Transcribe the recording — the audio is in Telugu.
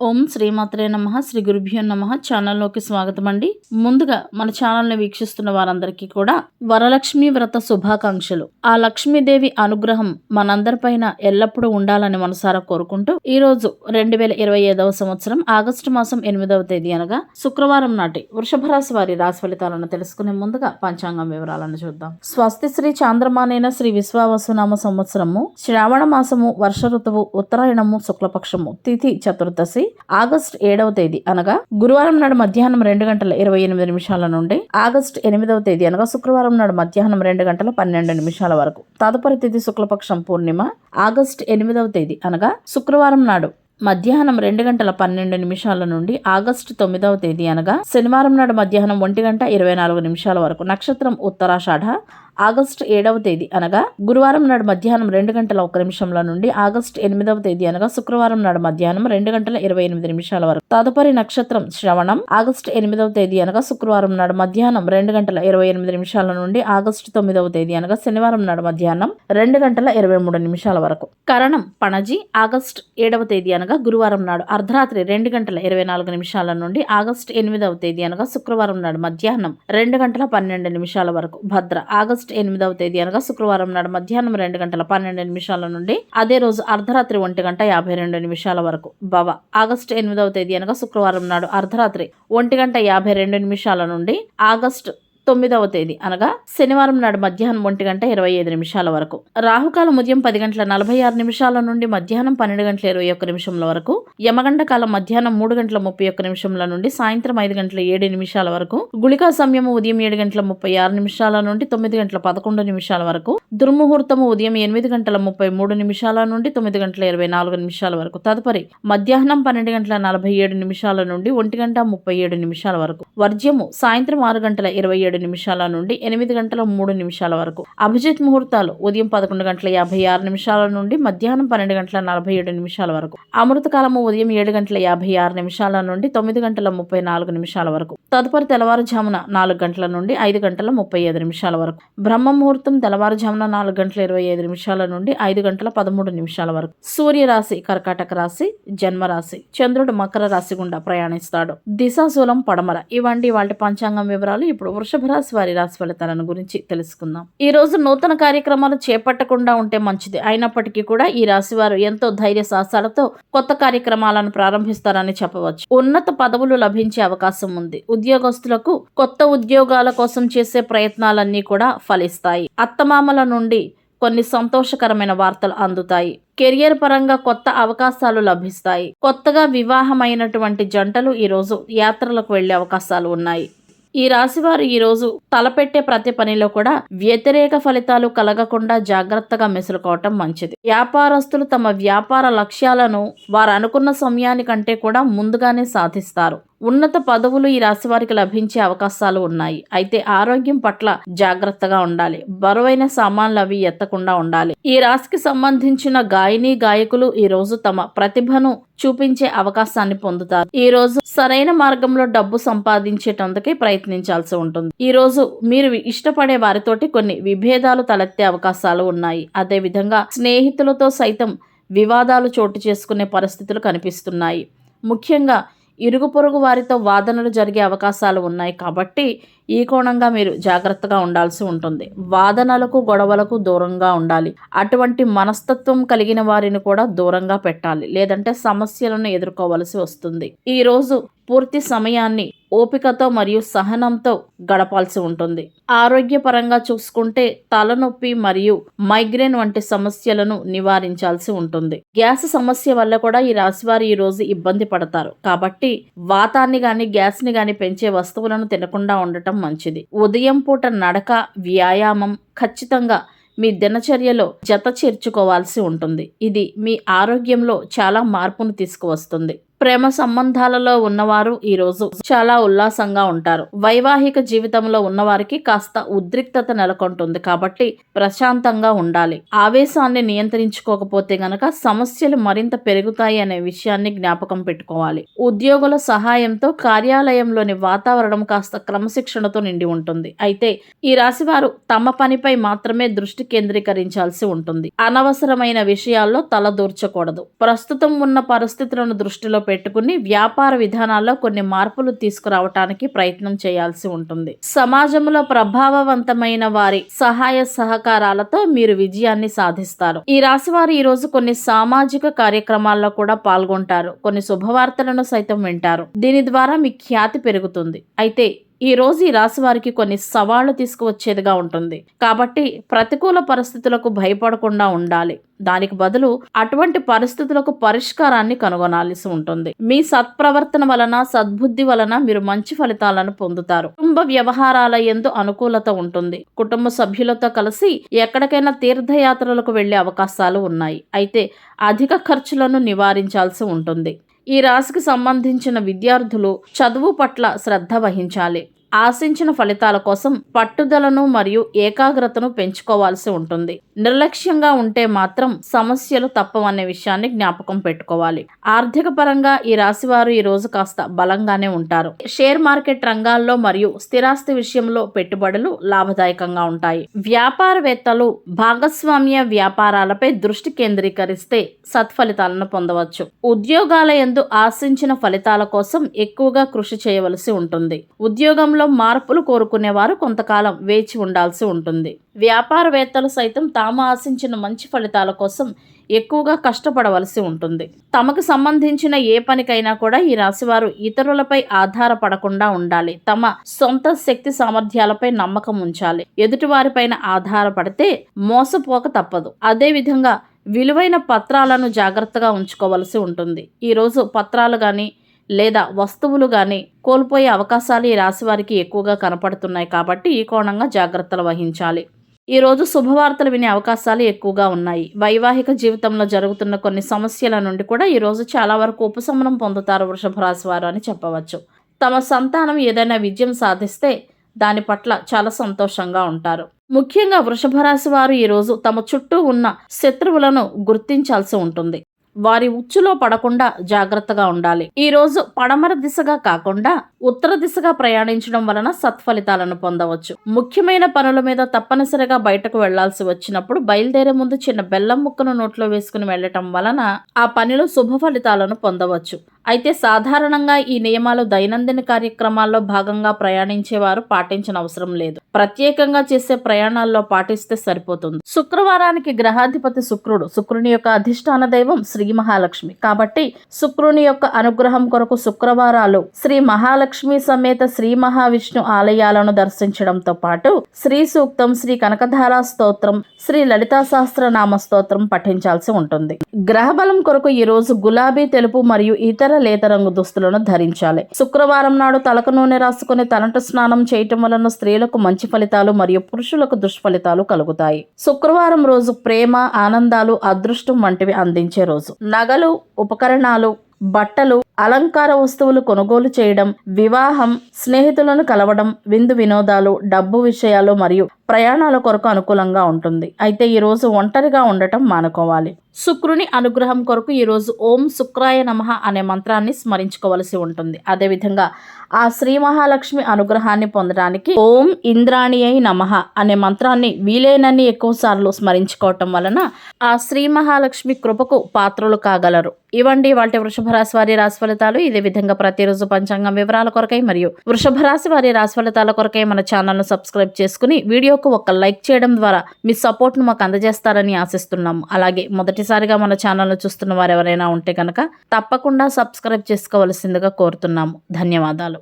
ఓం శ్రీమాత్రే నమ శ్రీ గురుభ్యో నమ ఛానల్లోకి స్వాగతం అండి ముందుగా మన ఛానల్ని వీక్షిస్తున్న వారందరికీ కూడా వరలక్ష్మి వ్రత శుభాకాంక్షలు. ఆ లక్ష్మీదేవి అనుగ్రహం మనందరిపైన ఎల్లప్పుడూ ఉండాలని మనసారా కోరుకుంటూ ఈ రోజు రెండు వేల ఇరవై ఐదవ సంవత్సరం ఆగస్టు మాసం ఎనిమిదవ తేదీ అనగా శుక్రవారం నాటి వృషభ రాశి వారి రాశి ఫలితాలను తెలుసుకునే ముందుగా పంచాంగం వివరాలను చూద్దాం. స్వస్తి శ్రీ చాంద్రమానైన శ్రీ విశ్వావసునామ సంవత్సరము శ్రావణ మాసము వర్ష ఋతువు ఉత్తరాయణము శుక్లపక్షము తిథి చతుర్దశి ఆగస్టు ఏడవ తేదీ అనగా గురువారం నాడు మధ్యాహ్నం రెండు గంటల ఇరవై ఎనిమిది నిమిషాల నుండి ఆగస్టు ఎనిమిదవ తేదీ అనగా శుక్రవారం నాడు మధ్యాహ్నం రెండు గంటల పన్నెండు నిమిషాల వరకు. తదుపరి తేదీ శుక్లపక్షం పూర్ణిమ ఆగస్టు ఎనిమిదవ తేదీ అనగా శుక్రవారం నాడు మధ్యాహ్నం రెండు గంటల పన్నెండు నిమిషాల నుండి ఆగస్టు తొమ్మిదవ తేదీ అనగా శనివారం నాడు మధ్యాహ్నం ఒంటి గంట ఇరవై నాలుగు నిమిషాల వరకు. నక్షత్రం ఉత్తరాషాఢ ఆగస్టు ఏడవ తేదీ అనగా గురువారం నాడు మధ్యాహ్నం రెండు గంటల ఒక నిమిషంల నుండి ఆగస్టు ఎనిమిదవ తేదీ అనగా శుక్రవారం నాడు మధ్యాహ్నం రెండు గంటల ఇరవై ఎనిమిది నిమిషాల వరకు. తదుపరి నక్షత్రం శ్రవణం ఆగస్టు ఎనిమిదవ తేదీ అనగా శుక్రవారం నాడు మధ్యాహ్నం రెండు గంటల ఇరవై ఎనిమిది నిమిషాల నుండి ఆగస్టు తొమ్మిదవ తేదీ అనగా శనివారం నాడు మధ్యాహ్నం రెండు గంటల ఇరవై మూడు నిమిషాల వరకు. కరణం పణజి ఆగస్టు ఏడవ తేదీ అనగా గురువారం నాడు అర్ధరాత్రి రెండు గంటల ఇరవై నాలుగు నిమిషాల నుండి ఆగస్టు ఎనిమిదవ తేదీ అనగా శుక్రవారం నాడు మధ్యాహ్నం రెండు గంటల పన్నెండు నిమిషాల వరకు. భద్ర ఆగస్టు ఎనిమిదవ తేదీ అనగా శుక్రవారం నాడు మధ్యాహ్నం రెండు గంటల పన్నెండు నిమిషాల నుండి అదే రోజు అర్ధరాత్రి ఒంటి గంట యాభై రెండు నిమిషాల వరకు. భవ. ఆగస్టు ఎనిమిదవ తేదీ అనగా శుక్రవారం నాడు అర్ధరాత్రి ఒంటి గంట యాభై రెండు నిమిషాల నుండి ఆగస్టు తొమ్మిదవ తేదీ అనగా శనివారం నాడు మధ్యాహ్నం ఒంటి గంట ఇరవై ఐదు నిమిషాల వరకు. రాహుకాలం ఉదయం పది గంటల నలభై ఆరు నిమిషాల నుండి మధ్యాహ్నం పన్నెండు గంటల ఇరవై ఒక్క నిమిషంల వరకు యమగండ కాలం మధ్యాహ్నం మూడు గంటల ముప్పై ఒక్క నిమిషంల నుండి సాయంత్రం ఐదు గంటల ఏడు నిమిషాల వరకు గుళికా సమయం ఉదయం ఏడు గంటల ముప్పై ఆరు నిమిషాల నుండి తొమ్మిది గంటల పదకొండు నిమిషాల వరకు దుర్ముహూర్తము ఉదయం ఎనిమిది గంటల ముప్పై మూడు నిమిషాల నుండి తొమ్మిది గంటల ఇరవై నాలుగు నిమిషాల వరకు. తదుపరి మధ్యాహ్నం పన్నెండు గంటల నలభై ఏడు నిమిషాల నుండి ఒంటి గంట ముప్పై ఏడు నిమిషాల వరకు. వర్జ్యము సాయంత్రం ఆరు గంటల ఇరవై ఏడు నిమిషాల నుండి ఎనిమిది గంటల మూడు నిమిషాల వరకు. అభిజిత్ ముహూర్తాలు ఉదయం పదకొండు గంటల యాభై ఆరు నిమిషాల నుండి మధ్యాహ్నం పన్నెండు గంటల నలభై ఏడు నిమిషాల వరకు. అమృతకాలము ఉదయం ఏడు గంటల యాభై ఆరు నిమిషాల నుండి తొమ్మిది గంటల ముప్పై నాలుగు నిమిషాల వరకు. తదుపరి తెల్లవారుజామున నాలుగు గంటల నుండి ఐదు గంటల ముప్పై ఐదు నిమిషాల వరకు. బ్రహ్మ ముహూర్తం తెల్లవారుజామున నాలుగు గంటల ఇరవై ఐదు నిమిషాల నుండి ఐదు గంటల పదమూడు నిమిషాల వరకు. సూర్యరాశి కర్కాటక రాశి జన్మ రాశి. చంద్రుడు మకర రాశి గుండా ప్రయాణిస్తాడు. దిశాశూలం పడమర. ఇవండి వాటి పంచాంగం వివరాలు. ఇప్పుడు వృషభ రాశి వారి రాశి ఫలితాలను గురించి తెలుసుకుందాం. ఈ రోజు నూతన కార్యక్రమాలు చేపట్టకుండా ఉంటే మంచిది. అయినప్పటికీ కూడా ఈ రాశి వారు ఎంతో ధైర్య సాహసాలతో కొత్త కార్యక్రమాలను ప్రారంభిస్తారని చెప్పవచ్చు. ఉన్నత పదవులు లభించే అవకాశం ఉంది. ఉద్యోగస్తులకు కొత్త ఉద్యోగాల కోసం చేసే ప్రయత్నాలన్నీ కూడా ఫలిస్తాయి. అత్తమామల నుండి కొన్ని సంతోషకరమైన వార్తలు అందుతాయి. కెరియర్ పరంగా కొత్త అవకాశాలు లభిస్తాయి. కొత్తగా వివాహమైనటువంటి జంటలు ఈరోజు యాత్రలకు వెళ్ళే అవకాశాలు ఉన్నాయి. ఈ రాశివారు ఈరోజు తలపెట్టే ప్రతి పనిలో కూడా వ్యతిరేక ఫలితాలు కలగకుండా జాగ్రత్తగా మెసులుకోవటం మంచిది. వ్యాపారస్తులు తమ వ్యాపార లక్ష్యాలను వారు అనుకున్న సమయానికంటే కూడా ముందుగానే సాధిస్తారు. ఉన్నత పదవులు ఈ రాశి వారికి లభించే అవకాశాలు ఉన్నాయి. అయితే ఆరోగ్యం పట్ల జాగ్రత్తగా ఉండాలి. బరువైన సామాన్లు అవి ఎత్తకుండా ఉండాలి. ఈ రాశికి సంబంధించిన గాయని గాయకులు ఈ రోజు తమ ప్రతిభను చూపించే అవకాశాన్ని పొందుతారు. ఈ రోజు సరైన మార్గంలో డబ్బు సంపాదించేటందుకే ప్రయత్నించాల్సి ఉంటుంది. ఈ రోజు మీరు ఇష్టపడే వారితోటి కొన్ని విభేదాలు తలెత్తే అవకాశాలు ఉన్నాయి. అదే విధంగా స్నేహితులతో సైతం వివాదాలు చోటు చేసుకునే పరిస్థితులు కనిపిస్తున్నాయి. ముఖ్యంగా ఇరుగు పొరుగు వారితో వాదనలు జరిగే అవకాశాలు ఉన్నాయి కాబట్టి ఈ కోణంగా మీరు జాగ్రత్తగా ఉండాల్సి ఉంటుంది. వాదనలకు గొడవలకు దూరంగా ఉండాలి. అటువంటి మనస్తత్వం కలిగిన వారిని కూడా దూరంగా పెట్టాలి. లేదంటే సమస్యలను ఎదుర్కోవలసి వస్తుంది. ఈరోజు పూర్తి సమయాన్ని ఓపికతో మరియు సహనంతో గడపాల్సి ఉంటుంది. ఆరోగ్యపరంగా చూసుకుంటే తలనొప్పి మరియు మైగ్రేన్ వంటి సమస్యలను నివారించాల్సి ఉంటుంది. గ్యాస్ సమస్య వల్ల కూడా ఈ రాశివారు ఈ రోజు ఇబ్బంది పడతారు. కాబట్టి వాతాన్ని గాని గ్యాస్ని గాని పెంచే వస్తువులను తినకుండా ఉండటం మంచిది. ఉదయం పూట నడక వ్యాయామం ఖచ్చితంగా మీ దినచర్యలో జత చేర్చుకోవాల్సి ఉంటుంది. ఇది మీ ఆరోగ్యంలో చాలా మార్పును తీసుకువస్తుంది. ప్రేమ సంబంధాలలో ఉన్నవారు ఈరోజు చాలా ఉల్లాసంగా ఉంటారు. వైవాహిక జీవితంలో ఉన్నవారికి కాస్త ఉద్రిక్తత నెలకొంటుంది కాబట్టి ప్రశాంతంగా ఉండాలి. ఆవేశాన్ని నియంత్రించుకోకపోతే గనక సమస్యలు మరింత పెరుగుతాయి అనే విషయాన్ని జ్ఞాపకం పెట్టుకోవాలి. ఉద్యోగుల సహాయంతో కార్యాలయంలోని వాతావరణం కాస్త క్రమశిక్షణతో నిండి ఉంటుంది. అయితే ఈ రాశివారు తమ పనిపై మాత్రమే దృష్టి కేంద్రీకరించాల్సి ఉంటుంది. అనవసరమైన విషయాల్లో తలదూర్చకూడదు. ప్రస్తుతం ఉన్న పరిస్థితులను దృష్టిలో పెట్టుకుని వ్యాపార విధానాల్లో కొన్ని మార్పులు తీసుకురావటానికి ప్రయత్నం చేయాల్సి ఉంటుంది. సమాజంలో ప్రభావవంతమైన వారి సహాయ సహకారాలతో మీరు విజయాన్ని సాధిస్తారు. ఈ రాశి వారు ఈ రోజు కొన్ని సామాజిక కార్యక్రమాల్లో కూడా పాల్గొంటారు. కొన్ని శుభవార్తలను సైతం వింటారు. దీని ద్వారా మీ ఖ్యాతి పెరుగుతుంది. అయితే ఈ రోజు ఈ రాశి వారికి కొన్ని సవాళ్ళు తీసుకువచ్చేదిగా ఉంటుంది. కాబట్టి ప్రతికూల పరిస్థితులకు భయపడకుండా ఉండాలి. దానికి బదులు అటువంటి పరిస్థితులకు పరిష్కారాన్ని కనుగొనాల్సి ఉంటుంది. మీ సత్ప్రవర్తన వలన సద్బుద్ధి వలన మీరు మంచి ఫలితాలను పొందుతారు. కుటుంబ వ్యవహారాల ఎందు అనుకూలత ఉంటుంది. కుటుంబ సభ్యులతో కలిసి ఎక్కడికైనా తీర్థయాత్రలకు వెళ్ళే అవకాశాలు ఉన్నాయి. అయితే అధిక ఖర్చులను నివారించాల్సి ఉంటుంది. ఈ రాశికి సంబంధించిన విద్యార్థులు చదువు పట్ల శ్రద్ధ వహించాలి. ఆశించిన ఫలితాల కోసం పట్టుదలను మరియు ఏకాగ్రతను పెంచుకోవాల్సి ఉంటుంది. నిర్లక్ష్యంగా ఉంటే మాత్రం సమస్యలు తప్పవనే విషయాన్ని జ్ఞాపకం పెట్టుకోవాలి. ఆర్థిక పరంగా ఈ రాశి వారు ఈ రోజు కాస్త బలంగానే ఉంటారు. షేర్ మార్కెట్ రంగాల్లో మరియు స్థిరాస్తి విషయంలో పెట్టుబడులు లాభదాయకంగా ఉంటాయి. వ్యాపారవేత్తలు భాగస్వామ్య వ్యాపారాలపై దృష్టి కేంద్రీకరిస్తే సత్ఫలితాలను పొందవచ్చు. ఉద్యోగాల ఎందు ఆశించిన ఫలితాల కోసం ఎక్కువగా కృషి చేయవలసి ఉంటుంది. ఉద్యోగం ఉద్యోగంలో మార్పులు కోరుకునేవారు కొంతకాలం వేచి ఉండాల్సి ఉంటుంది. వ్యాపారవేత్తలు సైతం తాము ఆశించిన మంచి ఫలితాల కోసం ఎక్కువగా కష్టపడవలసి ఉంటుంది. తమకు సంబంధించిన ఏ పనికైనా కూడా ఈ రాశివారు ఇతరులపై ఆధారపడకుండా ఉండాలి. తమ సొంత శక్తి సామర్థ్యాలపై నమ్మకం ఉంచాలి. ఎదుటివారిపైన ఆధారపడితే మోసపోక తప్పదు. అదేవిధంగా విలువైన పత్రాలను జాగ్రత్తగా ఉంచుకోవలసి ఉంటుంది. ఈరోజు పత్రాలు కానీ లేదా వస్తువులు కానీ కోల్పోయే అవకాశాలు ఈ రాశి వారికి ఎక్కువగా కనపడుతున్నాయి కాబట్టి ఈ కోణంగా జాగ్రత్తలు వహించాలి. ఈరోజు శుభవార్తలు వినే అవకాశాలు ఎక్కువగా ఉన్నాయి. వైవాహిక జీవితంలో జరుగుతున్న కొన్ని సమస్యల నుండి కూడా ఈ రోజు చాలా వరకు ఉపశమనం పొందుతారు వృషభ రాశి వారు అని చెప్పవచ్చు. తమ సంతానం ఏదైనా విజయం సాధిస్తే దాని పట్ల చాలా సంతోషంగా ఉంటారు. ముఖ్యంగా వృషభ రాశి వారు ఈరోజు తమ చుట్టూ ఉన్న శత్రువులను గుర్తించాల్సి ఉంటుంది. వారి ఉచ్చులో పడకుండా జాగ్రత్తగా ఉండాలి. ఈ రోజు పడమర దిశగా కాకుండా ఉత్తర దిశగా ప్రయాణించడం వలన సత్ఫలితాలను పొందవచ్చు. ముఖ్యమైన పనుల మీద తప్పనిసరిగా బయటకు వెళ్ళాల్సి వచ్చినప్పుడు బయలుదేరే ముందు చిన్న బెల్లం ముక్కను నోట్లో వేసుకుని వెళ్ళటం వలన ఆ పనిలో శుభ ఫలితాలను పొందవచ్చు. అయితే సాధారణంగా ఈ నియమాలు దైనందిన కార్యక్రమాల్లో భాగంగా ప్రయాణించేవారు పాటించిన అవసరం లేదు. ప్రత్యేకంగా చేసే ప్రయాణాల్లో పాటిస్తే సరిపోతుంది. శుక్రవారానికి గ్రహాధిపతి శుక్రుడు శుక్రుని యొక్క అధిష్టాన దైవం శ్రీ మహాలక్ష్మి. కాబట్టి శుక్రుని యొక్క అనుగ్రహం కొరకు శుక్రవారాలు శ్రీ మహాలక్ష్మి సమేత శ్రీ మహావిష్ణు ఆలయాలను దర్శించడంతో పాటు శ్రీ సూక్తం శ్రీ కనకధారా స్తోత్రం శ్రీ లలితా సహస్రనామ స్తోత్రం పఠించాల్సి ఉంటుంది. గ్రహబలం కొరకు ఈ రోజు గులాబీ తెలుపు మరియు ఇతర లేత రంగు దుస్తులను ధరించాలి. శుక్రవారం నాడు తలకు నూనె రాసుకుని తలంటు స్నానం చేయటం వలన స్త్రీలకు మంచి ఫలితాలు మరియు పురుషులకు దుష్ఫలితాలు కలుగుతాయి. శుక్రవారం రోజు ప్రేమ ఆనందాలు అదృష్టం వంటివి అందించే రోజు. నగలు ఉపకరణాలు బట్టలు అలంకార వస్తువులు కొనుగోలు చేయడం వివాహం స్నేహితులను కలవడం విందు వినోదాలు డబ్బు విషయాలు మరియు ప్రయాణాల కొరకు అనుకూలంగా ఉంటుంది. అయితే ఈరోజు ఒంటరిగా ఉండటం మానుకోవాలి. శుక్రుని అనుగ్రహం కొరకు ఈరోజు ఓం శుక్రాయ నమః అనే మంత్రాన్ని స్మరించుకోవలసి ఉంటుంది. అదేవిధంగా ఆ శ్రీ మహాలక్ష్మి అనుగ్రహాన్ని పొందడానికి ఓం ఇంద్రాణి అయి నమః అనే మంత్రాన్ని వీలైనన్ని ఎక్కువసార్లు స్మరించుకోవటం వలన ఆ శ్రీ మహాలక్ష్మి కృపకు పాత్రలు కాగలరు. ఇవ్వండి వాటి వృషభ రాశి వారి రాశి ఫలితాలు. ఇదే విధంగా ప్రతిరోజు పంచాంగం వివరాల కొరకై మరియు వృషభ రాశి వారి రాశి ఫలితాల కొరకై మన ఛానల్ను సబ్స్క్రైబ్ చేసుకుని వీడియో వీడియోకు ఒక లైక్ చేయడం ద్వారా మీ సపోర్ట్ను మాకు అందజేస్తారని ఆశిస్తున్నాము. అలాగే మొదటిసారిగా మన ఛానల్ను చూస్తున్న వారు ఎవరైనా ఉంటే కనుక తప్పకుండా సబ్స్క్రైబ్ చేసుకోవలసిందిగా కోరుతున్నాము. ధన్యవాదాలు.